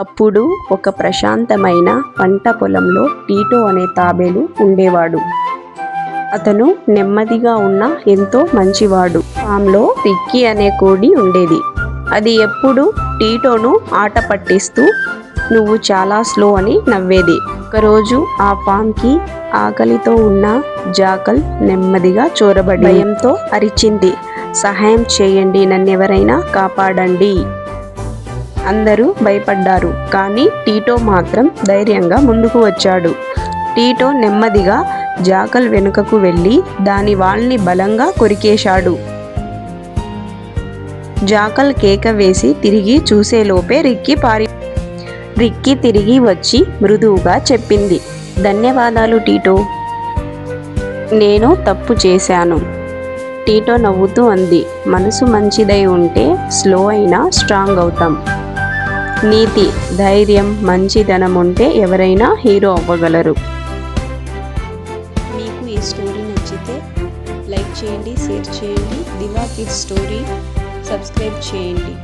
ఒకప్పుడు ఒక ప్రశాంతమైన పంట పొలంలో టీటో అనే తాబేలు ఉండేవాడు. అతను నెమ్మదిగా ఉన్న ఎంతో మంచివాడు. ఫామ్లో పిక్కి అనే కోడి ఉండేది. అది ఎప్పుడు టీటోను ఆట పట్టిస్తూ నువ్వు చాలా స్లో అని నవ్వేది. ఒకరోజు ఆ ఫామ్కి ఆకలితో ఉన్న జాకల్ నెమ్మదిగా చొరబడి భయంతో అరిచింది. సహాయం చేయండి నన్నెవరైనా కాపాడండి. అందరూ భయపడ్డారు. కానీ టీటో మాత్రం ధైర్యంగా ముందుకు వచ్చాడు. టీటో నెమ్మదిగా జాకల్ వెనుకకు వెళ్ళి దాని వాళ్ళని బలంగా కొరికేశాడు. జాకల్ కేక వేసి తిరిగి చూసేలోపే రిక్కి పారి రిక్కి తిరిగి వచ్చి మృదువుగా చెప్పింది. ధన్యవాదాలు టీటో. నేను తప్పు చేశాను. టీటో నవ్వుతూ అంది. మనసు మంచిదై ఉంటే స్లో అయినా స్ట్రాంగ్ అవుతాం. నీతి ధైర్యం మంచిదనం ఉంటే ఎవరైనా హీరో అవ్వగలరు. మీకు ఈ స్టోరీ నచ్చితే లైక్ చేయండి షేర్ చేయండి. దివా కిడ్స్ స్టోరీ సబ్స్క్రైబ్ చేయండి.